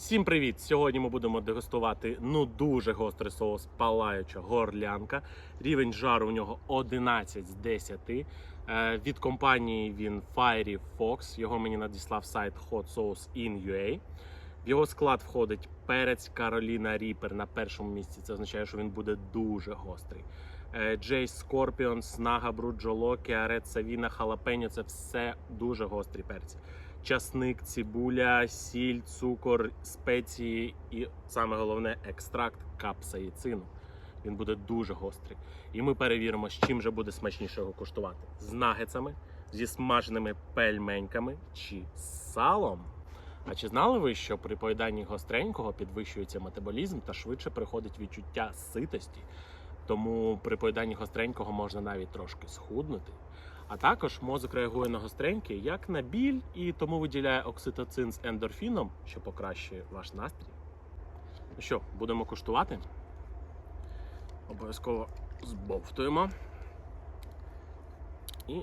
Всім привіт! Сьогодні ми будемо дегустувати ну дуже гострий соус палаюча горлянка. Рівень жару у нього 11 з 10. Е, Від компанії він Fiery Fox. Його мені надіслав сайт Hot Sauce in UA. В його склад входить перець Кароліна Ріпер на першому місці. Це означає, що він буде дуже гострий. Джейс Скорпіон, Снага Бруджоло, Кеарет Савіна, Халапеньо це все дуже гострі перці. Часник, цибуля, сіль, цукор, спеції і саме головне екстракт капсаїцину. Він буде дуже гострий. І ми перевіримо, з чим же буде смачніше його куштувати: з нагетсами, зі смаженими пельменьками чи з салом. А чи знали ви, що при поїданні гостренького підвищується метаболізм та швидше приходить відчуття ситості? Тому при поїданні гостренького можна навіть трошки схуднути. А також мозок реагує на гостренький як на біль, і тому виділяє окситоцин з ендорфіном, що покращує ваш настрій. Ну що, будемо куштувати? Обов'язково збовтуємо і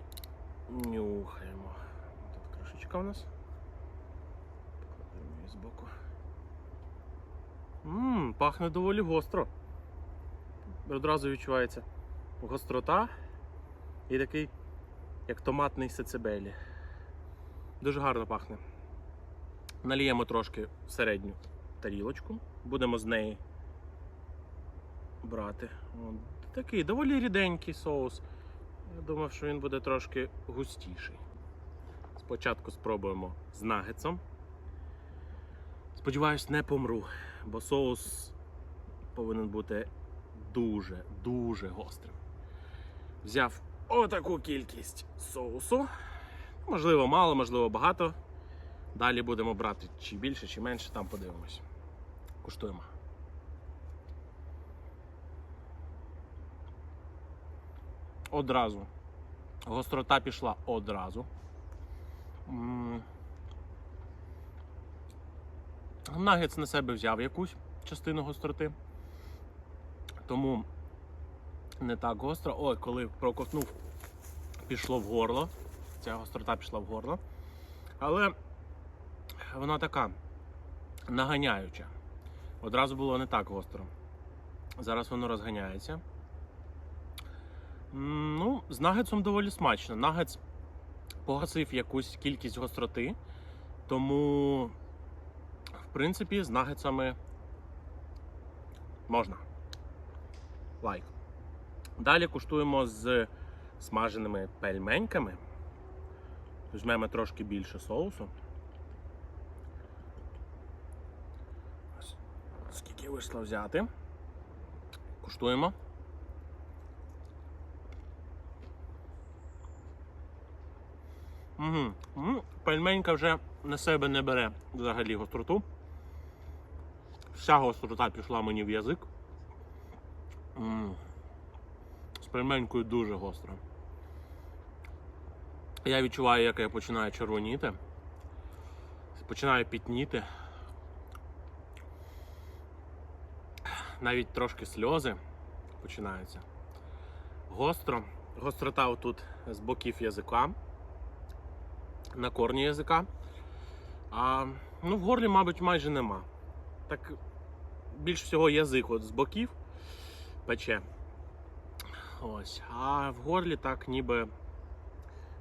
нюхаємо. Тут кришечка у нас. Покладемо її збоку. Ммм, пахне доволі гостро. Одразу відчувається гострота і такий як томатний сецебелі. Дуже гарно пахне. Наліємо трошки в середню тарілочку. Будемо з неї брати. Такий доволі ріденький соус. Я думав, що він буде трошки густіший. Спочатку спробуємо з нагетсом. Сподіваюсь, не помру, бо соус повинен бути дуже, дуже гострим. Взяв отаку кількість соусу. Можливо, мало, можливо, багато. Далі будемо брати чи більше, чи менше, там подивимось. Куштуємо. Одразу. Гострота пішла одразу. М. Нагетс на себе взяв якусь частину гостроти. Тому не так гостро. Ой, коли проковтнув, пішло в горло. Ця гострота пішла в горло. Але вона така наганяюча. Одразу було не так гостро. Зараз воно розганяється. Ну, з нагетсом доволі смачно. Нагетс погасив якусь кількість гостроти, тому, в принципі, з нагетсами можна. Лайк. Далі куштуємо з смаженими пельменьками. Візьмемо трошки більше соусу. Скільки вийшло взяти. Куштуємо. Угу. Ну, пельменька вже на себе не бере взагалі гостроту. Вся гострота пішла мені в язик. З пельменькою дуже гостро. Я відчуваю, як я починаю червоніти. Починаю пітніти. Навіть трошки сльози починаються. Гостро. Гострота отут з боків язика. На корні язика. А ну, в горлі, мабуть, майже нема. Так більш всього язик от з боків пече. Ось. А в горлі так ніби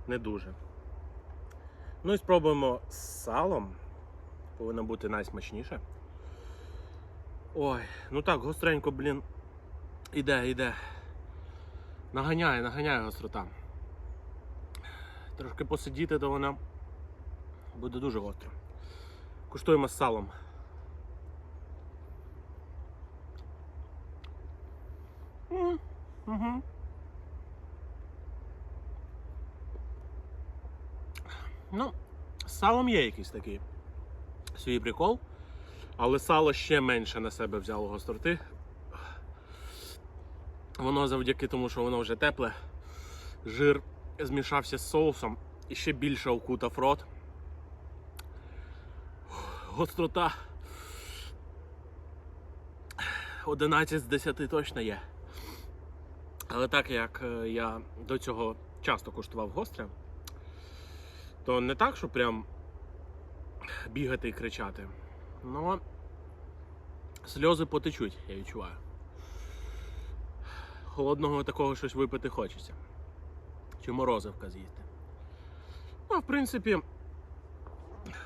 не дуже. Ну і спробуємо з салом. Повинно бути найсмачніше. Ой, ну так, гостренько, блін. Іде, іде. Наганяє, наганяє гострота. Трошки посидіти, то вона буде дуже гостро. Куштуємо з салом. Угу. Ну, з салом є якийсь такий свій прикол, але сало ще менше на себе взяло гостроти. Воно завдяки тому, що воно вже тепле, жир змішався з соусом і ще більше окутав рот. Гострота 11 з 10 точно є. Але так як е, я до цього часто куштував гостре, то не так, що прям бігати і кричати. Ну, сльози потечуть, я відчуваю. Холодного такого щось випити хочеться. Чи морозивка з'їсти. Ну, в принципі,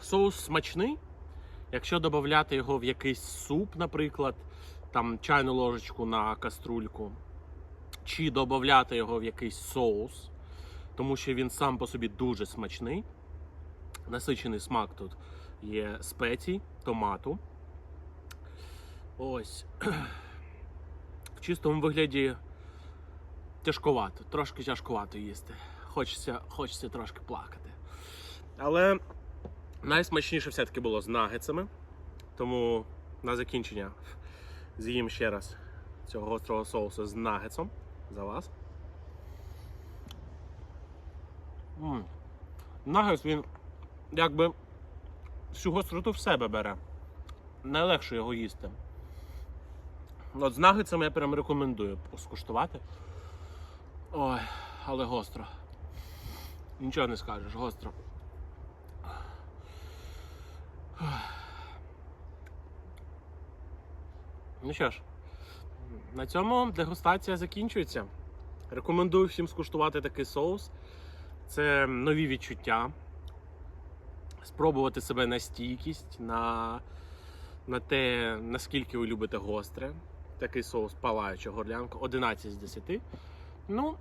соус смачний. Якщо додати його в якийсь суп, наприклад, там чайну ложечку на каструльку, чи додати його в якийсь соус, тому що він сам по собі дуже смачний. Насичений смак тут є спецій, томату. Ось. В чистому вигляді тяжковато, трошки тяжковато їсти. Хочеться, хочеться трошки плакати. Але найсмачніше все-таки було з нагетсами. Тому на закінчення з'їм ще раз цього гострого соусу з нагетсом за вас. М. Він якби всю гостроту в себе бере. Найлегше його їсти. От з нагетсами я прям рекомендую скуштувати. Ой, але гостро. Нічого не скажеш, гостро. Ну що ж, на цьому дегустація закінчується. Рекомендую всім скуштувати такий соус. Це нові відчуття. Спробувати себе на стійкість, на, на те, наскільки ви любите гостре. Такий соус палаюча горлянка 11 з 10. Ну,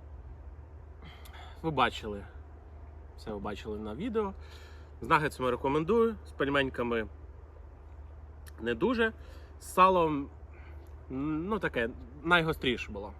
ви бачили. Все ви бачили на відео. З нагетсами рекомендую, з пельменьками не дуже. З салом, ну таке, найгостріше було.